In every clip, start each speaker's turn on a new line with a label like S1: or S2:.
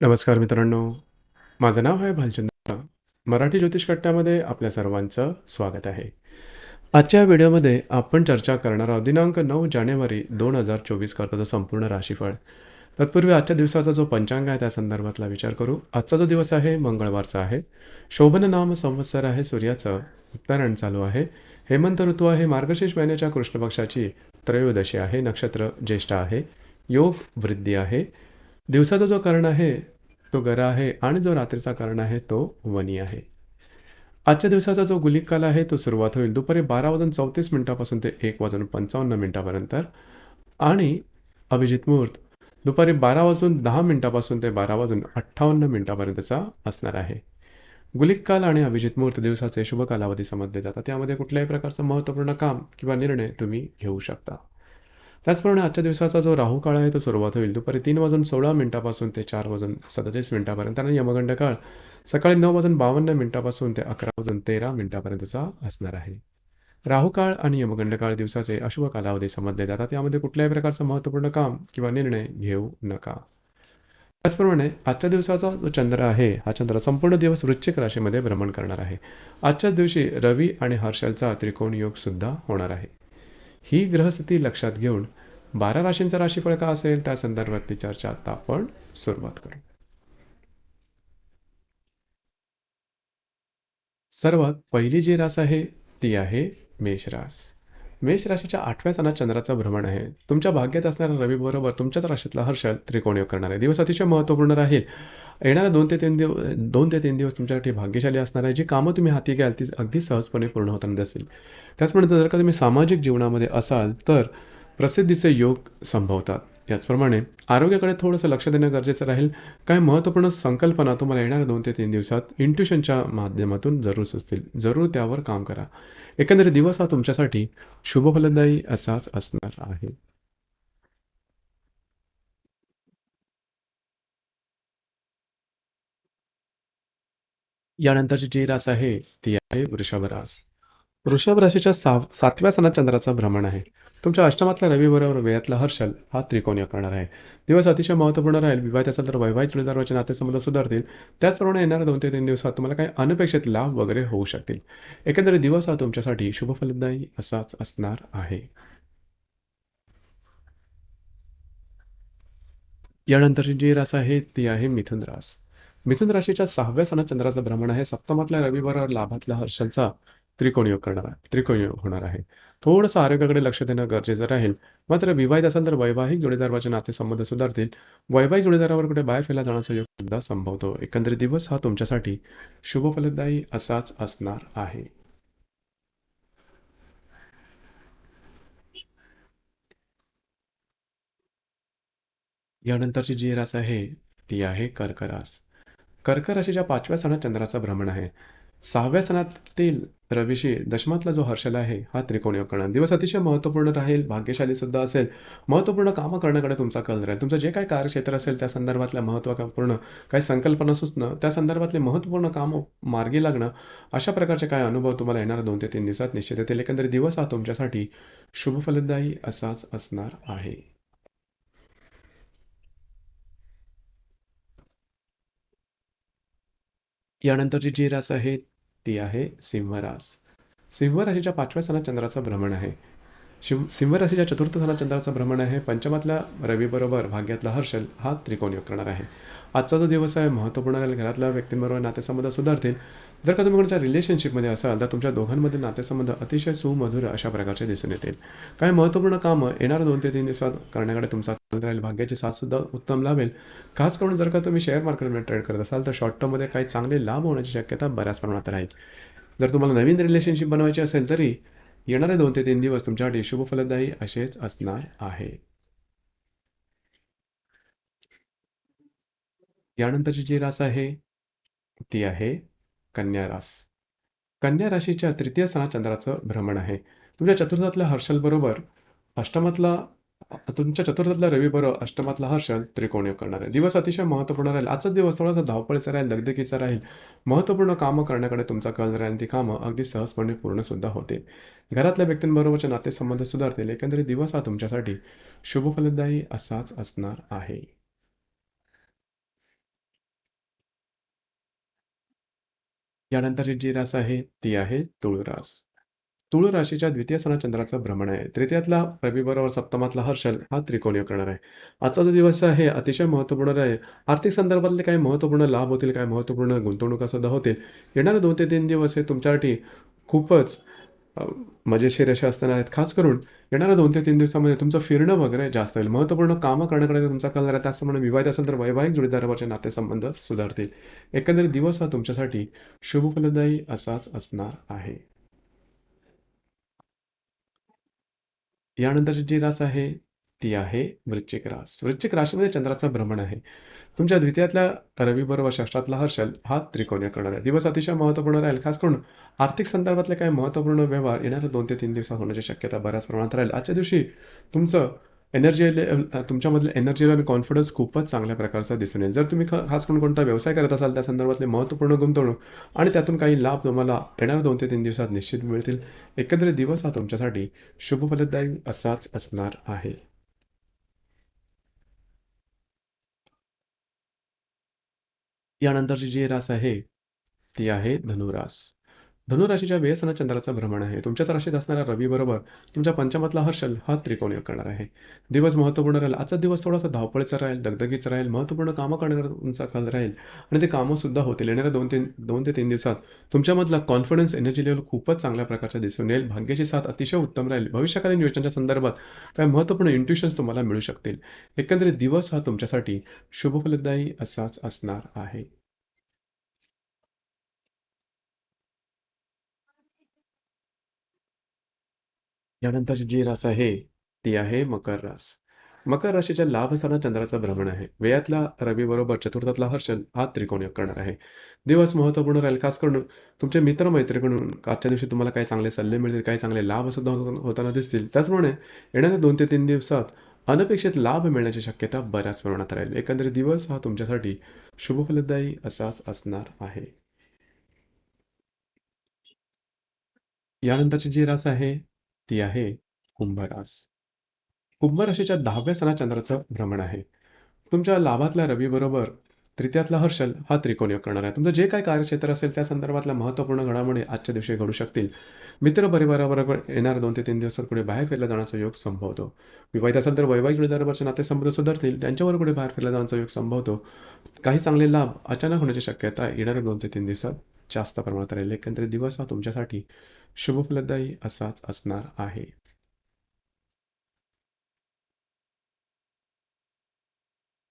S1: नमस्कार मित्रांनो. माझं नाव आहे भालचंद्र. मराठी ज्योतिष कट्ट्यामध्ये आपल्या सर्वांचं स्वागत आहे. आजच्या व्हिडिओमध्ये आपण चर्चा करणार आहोत दिनांक नऊ जानेवारी दोन हजार चोवीस करताचं संपूर्ण राशीफळ. तत्पूर्वी आजच्या दिवसाचा जो पंचांग आहे त्या संदर्भातला विचार करू. आजचा जो दिवस आहे मंगळवारचा आहे. शोभन नाम संवत्सर आहे सूर्याचं. उत्तरायण चालू आहे. हेमंत ऋतू आहे. मार्गशीर्ष महिन्याच्या कृष्णपक्षाची त्रयोदशी आहे. नक्षत्र ज्येष्ठ आहे. योग वृद्धी आहे. दिवसाचा जो कर्ण आहे तो गरा आहे आणि जो रात्रीचा कर्ण आहे तो वनी आहे. आजच्या दिवसाचा जो गुलिक काल आहे तो सुरुवात होईल दुपारी बारा वाजून चौतीस मिनिटापासून ते एक वाजून पंचावन्न मिनिटापर्यंत. आणि अभिजित मुहूर्त दुपारी बारा वाजून दहा मिनिटापासून ते बारा वाजून अठ्ठावन्न मिनिटापर्यंतचा असणार आहे. गुलिक काल आणि अभिजित मुहूर्त दिवसाचे शुभ कालावधी समजले जातात. त्यामध्ये कुठल्याही प्रकारचं महत्त्वपूर्ण काम किंवा निर्णय तुम्ही घेऊ शकता. त्याचप्रमाणे आजच्या दिवसाचा जो राहू काळ आहे तो सुरुवात होईल. दुपारी तीन वाजून सोळा मिनिटापासून ते चार वाजून सदतीस मिनिटापर्यंत आणि यमगंड काळ सकाळी नऊ वाजून बावन्न मिनिटापासून ते अकरा वाजून तेरा मिनिटापर्यंतचा असणार आहे. राहू काळ आणि यमगंड काळ दिवसाचे अशुभ कालावधी समजले जातात. त्यामध्ये कुठल्याही प्रकारचं महत्त्वपूर्ण काम किंवा निर्णय घेऊ नका. त्याचप्रमाणे आजच्या दिवसाचा जो चंद्र आहे हा चंद्र संपूर्ण दिवस वृश्चिक राशीमध्ये भ्रमण करणार आहे. आजच्याच दिवशी रवी आणि हर्षलचा त्रिकोण योग सुद्धा होणार आहे. ही ग्रहस्थिती लक्षात घेऊन बारा राशींचा राशीफळ का असेल? त्या संदर्भातली चर्चा आता आपण सुरुवात करू. सर्वात पहिली जी रास आहे ती आहे मेष रास. मेष राशीच्या आठव्या सणात चंद्राचं भ्रमण आहे. तुमच्या भाग्यात असणाऱ्या रवीबरोबर तुमच्याच राशीतला हर्षल त्रिकोण योग करणार आहे. दिवस अतिशय महत्त्वपूर्ण राहील. येणाऱ्या दोन ते तीन दिवस दोन ते तीन दिवस तुमच्यासाठी भाग्यशाली असणार आहे. जी कामं तुम्ही हाती घ्याल ती अगदी सहजपणे पूर्ण होताना दिसेल. त्याचप्रमाणे जर का तुम्ही सामाजिक जीवनामध्ये असाल तर प्रसिद्धीचे योग संभवतात. याचप्रमाणे आरोग्याकडे थोडंसं लक्ष देणं गरजेचं राहील. काही महत्त्वपूर्ण संकल्पना तुम्हाला येणाऱ्या दोन ते तीन दिवसात इंट्युशनच्या माध्यमातून जरूर सुचतील. जरूर त्यावर काम करा. एकंदरीत दिवस हा तुमच्यासाठी शुभफलदायी असाच असणार आहे. यानंतरची जी रास आहे ती आहे वृषभ रास. वृषभ राशीच्या सा सातव्या सणात चंद्राचा भ्रमण आहे. तुमच्या अष्टमातल्या रवीबरोबर वेळातला हर्षल हा त्रिकोणीय करणार आहे. दिवस अतिशय महत्त्वपूर्ण राहील. विवाहित असेल तर वैवाहिक जोडीदाराचे नातेसंबंध सुधारतील. त्याचप्रमाणे येणाऱ्या दोन ते तीन दिवसात तुम्हाला काही अनपेक्षित लाभ वगैरे होऊ शकतील. एकंदरीत दिवस हा तुमच्यासाठी शुभफलदायी असाच असणार आहे. यानंतरची जी रास आहे ती आहे मिथुन रास. मिथुन राशीच्या सहाव्या सणात चंद्राचं भ्रमण आहे. सप्तमातल्या रविवारावर लाभातल्या हर्षलचा त्रिकोण योग करणार आहे त्रिकोण योग होणार आहे. थोडंसं आरोग्याकडे लक्ष देणं गरजेचं राहील. मात्र विवाहित असेल तर वैवाहिक जोडीदाराचे नातेसंबंध सुधारतील. वैवाहिक जोडीदारावर कुठे बाहेर फिरला जाण्याचा योग सुद्धा संभवतो. एकंदरीत दिवस हा तुमच्यासाठी शुभफलदायी असाच असणार आहे. यानंतरची जी रास आहे ती आहे कर्करास. कर्क राशीच्या पाचव्या सणात चंद्राचं भ्रमण आहे. सहाव्या सणातील रविशी दशमातला जो हर्षल आहे हा त्रिकोणी करणार दिवस अतिशय महत्त्वपूर्ण राहील भाग्यशाली सुद्धा असेल. महत्त्वपूर्ण कामं करण्याकडे तुमचा कल राहील. तुमचं जे काय कार्यक्षेत्र असेल त्या संदर्भातल्या महत्त्वपूर्ण काही संकल्पना सुचणं त्या संदर्भातले महत्त्वपूर्ण कामं मार्गी लागणं अशा प्रकारचे काय अनुभव तुम्हाला येणार दोन ते तीन दिवसात निश्चित येतील. एकंदरीत दिवस हा तुमच्यासाठी शुभफलदायी असाच असणार आहे. यानंतरची जी रास आहे ती आहे सिंहरास. सिंह राशीच्या पाचव्या सणात चंद्राचं भ्रमण आहे. शिव सिंह राशीच्या चतुर्थ सणात चंद्राचं भ्रमण आहे. पंचमातल्या रवीबरोबर भाग्यातला हर्षल हा त्रिकोण योग करणार आहे. आजचा जो दिवस आहे महत्त्वपूर्ण राहील घरातल्या व्यक्तींबरोबर नातेसंबंध सुधारतील. जर का तुम्ही कोणाच्या रिलेशनशिपमध्ये असाल तर तुमच्या दोघांमध्ये नातेसंबंध अतिशय सुमधुर अशा प्रकारचे दिसून येतील. काही महत्त्वपूर्ण कामं येणाऱ्या दोन ते तीन दिवसात करण्याकडे तुमचा कल राहील. भाग्याची साथसुद्धा उत्तम लाभेल खास करून जर का तुम्ही शेअर मार्केटमध्ये ट्रेड करत असाल तर शॉर्ट टर्ममध्ये काही चांगले लाभ होण्याची शक्यता बऱ्याच प्रमाणात राहील. जर तुम्हाला नवीन रिलेशनशिप बनवायची असेल तरी येणारे दोन ते तीन दिवस तुमच्यासाठी शुभफलदायी असेच असणार आहे. यानंतरची जी रास आहे ती आहे कन्या रास. कन्या राशीच्या तृतीय स्थानात चंद्राचं भ्रमण आहे. तुमच्या चतुर्थातल्या हर्षलबरोबर अष्टमातला तुमच्या चतुर्थातल्या रविबरोबर अष्टमातला हर्षल त्रिकोणीय करणार आहे. दिवस अतिशय महत्त्वपूर्ण राहील. आजचा दिवस थोडासा धावपळीचा राहील दगदगीचा राहील. महत्त्वपूर्ण कामं करण्याकडे तुमचा कल राहील. ती कामं अगदी सहजपणे पूर्णसुद्धा होतील. घरातल्या व्यक्तींबरोबरचे नातेसंबंध सुधारतील. एकंदरीत दिवस हा तुमच्यासाठी शुभफलदायी असाच असणार आहे. यानंतरची जी रास आहे ती आहे तुळ रास तुळ राशीच्या द्वितीय सणा चंद्राचं भ्रमण आहे. तृतीयातला रवी सप्तमातला हर्षल हा त्रिकोणीय करणार आहे. आजचा जो दिवस आहे अतिशय महत्त्वपूर्ण आहे. आर्थिक संदर्भातले काही महत्त्वपूर्ण लाभ होतील काही महत्त्वपूर्ण गुंतवणुका सुद्धा होतील. येणारे दोन ते तीन दिवस हे तुमच्यासाठी खूपच मजेशीर अशा असताना आहेत. खास करून येणाऱ्या दोन ते तीन दिवसामध्ये तुमचं फिरणं वगैरे जास्त होईल. महत्त्वपूर्ण कामं करण्याकडे तुमचा कल राहत त्याचप्रमाणे विवाहित असेल तर वैवाहिक जोडीदारावरचे नातेसंबंध सुधारतील. एकंदरीत दिवस हा तुमच्यासाठी शुभफलदायी असाच असणार आहे. यानंतरची जी रास आहे ती आहे वृश्चिक रास. वृश्चिक राशीमध्ये चंद्राचं भ्रमण आहे. तुमच्या द्वितीयातल्या रवीबरोबर षष्ठातला हर्षल हा त्रिकोणीय करणार आहे. दिवस अतिशय महत्त्वपूर्ण राहील खास करून आर्थिक संदर्भातले काही महत्त्वपूर्ण व्यवहार येणाऱ्या दोन ते तीन दिवसात होण्याची शक्यता बऱ्याच प्रमाणात राहील. आजच्या दिवशी तुमचं एनर्जी लेवल तुमच्यामधलं एनर्जी आणि कॉन्फिडन्स खूपच चांगल्या प्रकारचा दिसून येईल. जर तुम्ही खास करून कोणता व्यवसाय करत असाल त्या संदर्भातले महत्त्वपूर्ण गुंतवणूक आणि त्यातून काही लाभ तुम्हाला येणाऱ्या दोन ते तीन दिवसात निश्चित मिळतील. एकंदरीत दिवस हा तुमच्यासाठी शुभफलदायी असाच असणार आहे. यानंतरची जी रास आहे ती आहे धनुरास. धनुराशीच्या व्यसना चंद्राचं भ्रमण आहे. तुमच्याच राशीत असणाऱ्या रवीबरोबर तुमच्या पंचमातला हर्षल हा त्रिकोणीय करणार आहे. दिवस महत्त्वपूर्ण राहील. आजचा दिवस थोडासा धावपळीचा राहील दगदगीचा राहील महत्त्वपूर्ण कामं करण्याचा तुमचा कल राहील आणि ते कामंसुद्धा होतील. येणाऱ्या दोन तीन दोन ते तीन दिवसात तुमच्यामधला कॉन्फिडन्स एनर्जी लेवल खूपच चांगल्या प्रकारचा दिसून येईल. भाग्याची साथ अतिशय उत्तम राहील. भविष्यकालीन योजनांच्या संदर्भात काही महत्त्वपूर्ण इंट्युशन्स तुम्हाला मिळू शकतील. एकंदरीत दिवस हा तुमच्यासाठी शुभफलदायी असाच असणार आहे. यानंतर जी रास आहे ती आहे मकर रास. मकर राशीच्या लाभ असताना चंद्राचं भ्रमण आहे. वेयातला रवी बरोबर चतुर्थातला हर्षल हा त्रिकोणीय करणार आहे. दिवस महत्त्वपूर्ण राहील खास करून तुमचे मित्रमैत्रीकडून आजच्या दिवशी तुम्हाला काही चांगले सल्ले मिळतील काही चांगले लाभ सुद्धा हो-, होताना दिसतील. त्याचप्रमाणे येणाऱ्या दोन ते तीन दिवसात अनपेक्षित लाभ मिळण्याची शक्यता बऱ्याच प्रमाणात राहील. एकंदरीत दिवस हा तुमच्यासाठी शुभफलदायी असाच असणार आहे. यानंतरची जी रास आहे ती आहे कुंभरास. कुंभ राशीच्या दहाव्या सणा चंद्राचं भ्रमण आहे. तुमच्या लाभातल्या रवीबरोबर तृतीयातला हर्षल हा त्रिकोणीय करणार आहे. तुमचं जे काही कार्यक्षेत्र असेल त्या संदर्भातल्या महत्त्वपूर्ण घडामोडी आजच्या दिवशी घडू शकतील. मित्र परिवाराबरोबर येणार दोन ते तीन दिवसात कुठे बाहेर फिरला जाण्याचा योग संभवतो. विवाहित असेल तर वैवाहिक नाते नातेसंबंध सुधारतील. त्यांच्यावर कुठे बाहेर फिरला जाण्याचा योग संभवतो. काही चांगले लाभ अचानक होण्याची शक्यता येणाऱ्या दोन ते तीन दिवसात जास्त प्रमाणात राहील. एकंदरीत दिवस हा तुमच्यासाठी शुभफलदायी असाच असणार आहे.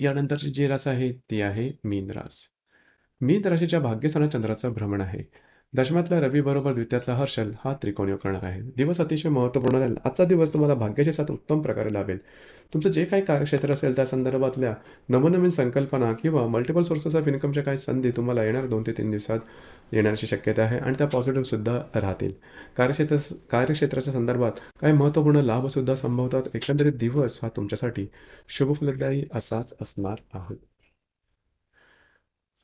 S1: यानंतरची जी रास आहे ती आहे मीन रास. मीन राशीच्या भाग्यसणा चंद्राचं भ्रमण आहे. दशमातला रवी बरोबर द्वितीयातला हर्षल हा त्रिकोणीय करणार आहे. दिवस अतिशय महत्त्वपूर्ण राहील आजचा दिवस तुम्हाला भाग्याच्या साथ उत्तम प्रकारे लाभेल. तुमचं जे काही कार्यक्षेत्र असेल त्या संदर्भातल्या नवनवीन संकल्पना किंवा मल्टिपल सोर्सेस ऑफ इन्कमच्या काही संधी तुम्हाला येणार दोन ते तीन दिवसात येण्याची शक्यता आहे आणि त्या पॉझिटिव्हसुद्धा राहतील. कार्यक्षेत्र कार्यक्षेत्राच्या संदर्भात काही महत्त्वपूर्ण लाभसुद्धा संभवतात. एकंदरीत दिवस हा तुमच्यासाठी शुभफलदायी असाच असणार आहे.